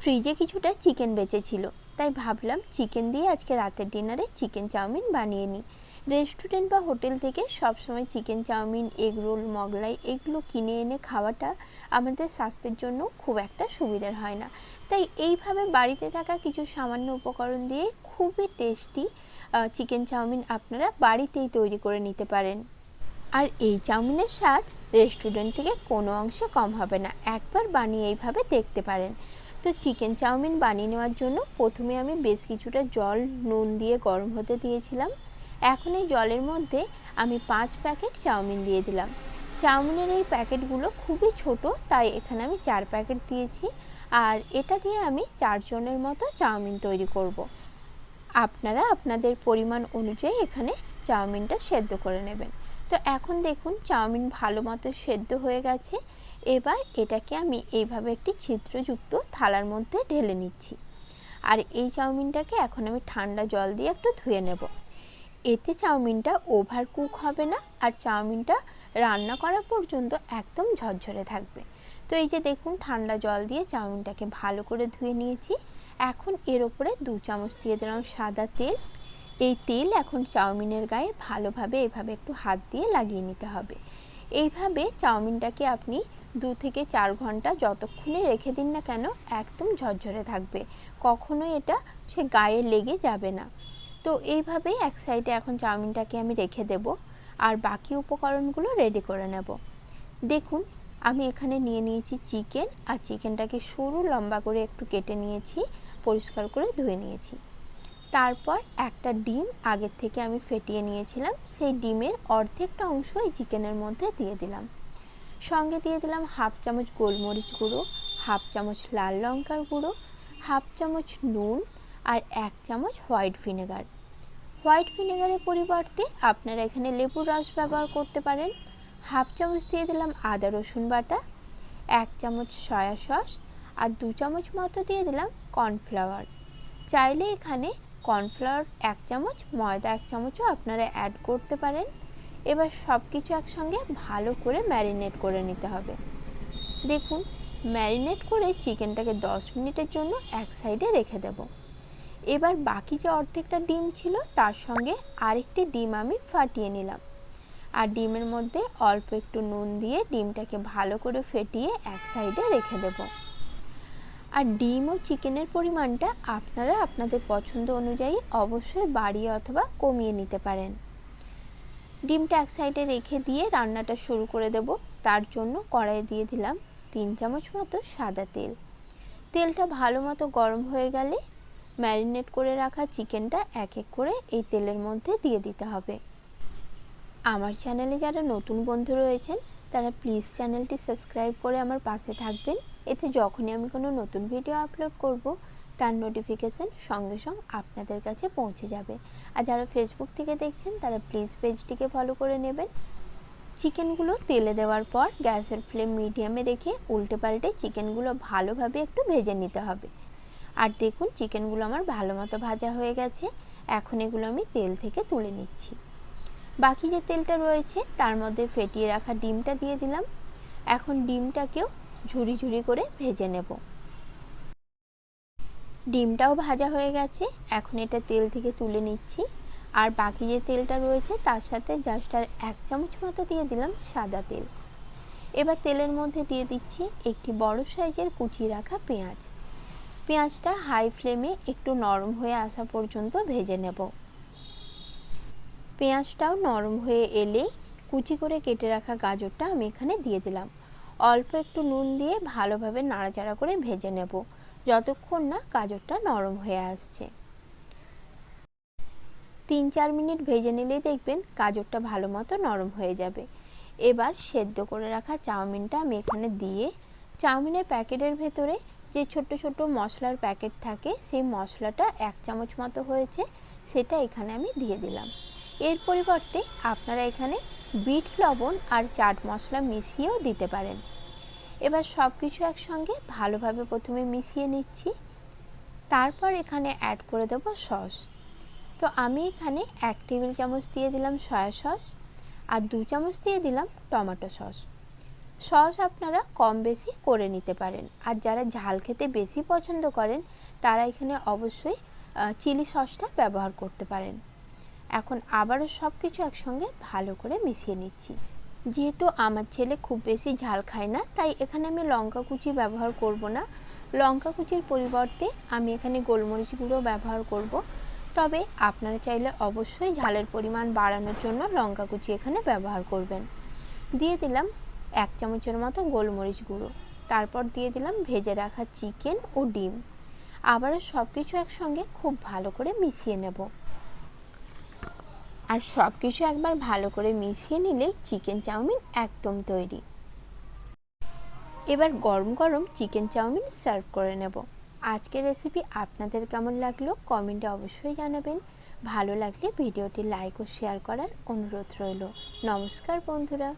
ফ্রিজে কিছুটা চিকেন বেঁচেছিল। তাই ভাবলাম চিকেন দিয়ে আজকে রাতের ডিনারে চিকেন চাউমিন বানিয়ে নিই। রেস্টুরেন্ট বা হোটেল থেকে সবসময় chicken chowmein, egg roll, Mughlai এগুলো কিনে এনে খাওয়াটা আমাদের স্বাস্থ্যের জন্য খুব একটা সুবিধার হয় না। তাই এইভাবে বাড়িতে থাকা কিছু সামান্য উপকরণ দিয়ে খুবই টেস্টি চিকেন চাউমিন আপনারা বাড়িতেই তৈরি করে নিতে পারেন। আর এই চাউমিনের স্বাদ রেস্টুরেন্ট থেকে কোনো অংশে কম হবে না। একবার বানিয়ে এইভাবে দেখতে পারেন। তো চিকেন চাউমিন বানিয়ে নেওয়ার জন্য প্রথমে আমি বেশ কিছুটা জল, নুন দিয়ে গরম হতে দিয়েছিলাম। এখন এই জলের মধ্যে আমি পাঁচ প্যাকেট চাউমিন দিয়ে দিলাম। চাউমিনের এই প্যাকেটগুলো খুবই ছোট, তাই এখানে আমি চার প্যাকেট দিয়েছি। আর এটা দিয়ে আমি চারজনের মতো চাউমিন তৈরি করব। আপনারা আপনাদের পরিমাণ অনুযায়ী এখানে চাউমিনটা সেদ্ধ করে নেবেন। তো এখন দেখুন চাউমিন ভালো মতো সেদ্ধ হয়ে গেছে। এবার এটাকে আমি এইভাবে একটি ছিদ্রযুক্ত থালার মধ্যে ঢেলে নিচ্ছি। আর এই চাউমিনটাকে এখন আমি ঠান্ডা জল দিয়ে একটু ধুয়ে নেব। এতে চাউমিনটা ওভার কুক হবে না আর চাউমিনটা রান্না করা পর্যন্ত একদম ঝরঝরে থাকবে। তো এই যে দেখুন ঠান্ডা জল দিয়ে চাউমিনটাকে ভালো করে ধুয়ে নিয়েছি। এখন এর ওপরে দু চামচ দিয়ে দিলাম সাদা তেল। এই তেল এখন চাউমিনের গায়ে ভালোভাবে এভাবে একটু হাত দিয়ে লাগিয়ে নিতে হবে। এইভাবে চাউমিনটাকে আপনি দু থেকে চার ঘণ্টা যতক্ষণে রেখে দিন না কেন একদম ঝরঝরে থাকবে। কখনোই এটা সে গায়ে লেগে যাবে না। তো এইভাবেই এক সাইডে এখন চাউমিনটাকে আমি রেখে দেব আর বাকি উপকরণগুলো রেডি করে নেব। দেখুন, আমি এখানে নিয়ে নিয়েছি চিকেন আর চিকেনটাকে সরু লম্বা করে একটু কেটে নিয়েছি, পরিষ্কার করে ধুয়ে নিয়েছি। তারপর একটা ডিম আগের থেকে আমি ফেটিয়ে নিয়েছিলাম। সেই ডিমের অর্ধেকটা অংশ এই চিকেনের মধ্যে দিয়ে দিলাম। সঙ্গে দিয়ে দিলাম হাফ চামচ গোলমরিচ গুঁড়ো, হাফ চামচ লাল লঙ্কার গুঁড়ো, হাফ চামচ নুন আর এক চামচ হোয়াইট ভিনেগার। হোয়াইট ভিনেগারের পরিবর্তে আপনারা এখানে লেবুর রস ব্যবহার করতে পারেন। হাফ চামচ দিয়ে দিলাম আদা রসুন বাটা, এক চামচ সয়া সস আর দু চামচ মতো দিয়ে দিলাম কর্নফ্লাওয়ার। চাইলে এখানে কর্নফ্লাওয়ার এক চামচ, ময়দা এক চামচও আপনারা অ্যাড করতে পারেন। এবার সব কিছু একসঙ্গে ভালো করে ম্যারিনেট করে নিতে হবে। দেখুন ম্যারিনেট করে চিকেনটাকে 10 মিনিটের জন্য এক সাইডে রেখে দেব। এবার বাকি যে অর্ধেকটা ডিম ছিল, তার সঙ্গে আরেকটি ডিম আমি ফাটিয়ে নিলাম। আর ডিমের মধ্যে অল্প একটু নুন দিয়ে ডিমটাকে ভালো করে ফেটিয়ে এক সাইডে রেখে দেব। আর ডিম ও চিকেনের পরিমাণটা আপনারা আপনাদের পছন্দ অনুযায়ী অবশ্যই বাড়িয়ে অথবা কমিয়ে নিতে পারেন। ডিমটা এক সাইডে রেখে দিয়ে রান্নাটা শুরু করে দেব। তার জন্য কড়াই দিয়ে দিলাম তিন চামচ মতো সাদা তেল। তেলটা ভালো মতো গরম হয়ে গেলে ম্যারিনেট করে রাখা চিকেনটা এক এক করে এই তেলের মধ্যে দিয়ে দিতে হবে। আমার চ্যানেলে যারা নতুন বন্ধু রয়েছেন, তারা প্লিজ চ্যানেলটি সাবস্ক্রাইব করে আমার পাশে থাকবেন। এতে যখনই আমি কোনো নতুন ভিডিও আপলোড করব, তার নোটিফিকেশান সঙ্গে সঙ্গে আপনাদের কাছে পৌঁছে যাবে। আর যারা ফেসবুক থেকে দেখছেন, তারা প্লিজ পেজটিকে ফলো করে নেবেন। চিকেনগুলো তেলে দেওয়ার পর গ্যাসের ফ্লেম মিডিয়ামে রেখে উল্টে পাল্টে চিকেনগুলো ভালোভাবে একটু ভেজে নিতে হবে। আর দেখুন চিকেনগুলো আমার ভালো মতো ভাজা হয়ে গেছে। এখন এগুলো আমি তেল থেকে তুলে নিচ্ছি। বাকি যে তেলটা রয়েছে, তার মধ্যে ফেটিয়ে রাখা ডিমটা দিয়ে দিলাম। এখন ডিমটাকেও ঝুরি ঝুরি করে ভেজে নেব। ডিমটাও ভাজা হয়ে গেছে। এখন এটা তেল থেকে তুলে নিচ্ছি। আর বাকি যে তেলটা রয়েছে, তার সাথে জাস্ট আর এক চামচ মতো দিয়ে দিলাম সাদা তেল। এবার তেলের মধ্যে দিয়ে দিচ্ছি একটি বড় সাইজের কুচি রাখা পেঁয়াজ। পেঁয়াজটা হাই ফ্লেমে একটু নরম হয়ে আসা পর্যন্ত ভেজে নেব। পেঁয়াজটাও নরম হয়ে এলেই কুচি করে কেটে রাখা গাজরটা আমি এখানে দিয়ে দিলাম। অল্প একটু নুন দিয়ে ভালোভাবে নাড়াচাড়া করে ভেজে নেব। যতক্ষণ না গাজরটা নরম হয়ে আসছে। তিন চার মিনিট ভেজে নিলেই দেখবেন গাজরটা ভালো মতো নরম হয়ে যাবে। এবার সেদ্ধ করে রাখা চাউমিনটা আমি এখানে দিয়ে চাউমিনের প্যাকেটের ভেতরে যে ছোট ছোট মশলার প্যাকেট থাকে, সেই মশলাটা এক চামচ মতো হয়েছে, সেটা এখানে আমি দিয়ে দিলাম। এর পরিবর্তে আপনারা এখানে বিট লবণ আর চাট মশলা মিশিয়েও দিতে পারেন। এবার সব কিছু একসঙ্গে ভালোভাবে প্রথমে মিশিয়ে নিচ্ছি। তারপর এখানে অ্যাড করে দেব সস। তো আমি এখানে এক টেবিল চামচ দিয়ে দিলাম সয়া সস আর দু চামচ দিয়ে দিলাম টমেটো সস। সস আপনারা কম বেশি করে নিতে পারেন। আর যারা ঝাল খেতে বেশি পছন্দ করেন, তারা এখানে অবশ্যই চিলি সসটা ব্যবহার করতে পারেন। এখন আবারও সব কিছু একসঙ্গে ভালো করে মিশিয়ে নিচ্ছি। যেহেতু আমার ছেলে খুব বেশি ঝাল খায় না, তাই এখানে আমি লঙ্কা কুচি ব্যবহার করব না। লঙ্কা কুচির পরিবর্তে আমি এখানে গোলমরিচ গুঁড়ো ব্যবহার করব। তবে আপনারা চাইলে অবশ্যই ঝালের পরিমাণ বাড়ানোর জন্য লঙ্কা কুচি এখানে ব্যবহার করবেন। দিয়ে দিলাম এক চামচের মতো গোলমরিচ গুঁড়ো। তারপর দিয়ে দিলাম ভেজে রাখা চিকেন ও ডিম। আবারও সব কিছু একসঙ্গে খুব ভালো করে মিশিয়ে নেব। আর সব কিছু একবার ভালো করে মিশিয়ে নিলেই চিকেন চাউমিন একদম তৈরি। এবার গরম গরম চিকেন চাউমিন সার্ভ করে নেব। আজকের রেসিপি আপনাদের কেমন লাগল কমেন্টে অবশ্যই জানাবেন। ভালো লাগলে ভিডিওটি লাইক ও শেয়ার করার অনুরোধ রইল। নমস্কার বন্ধুরা।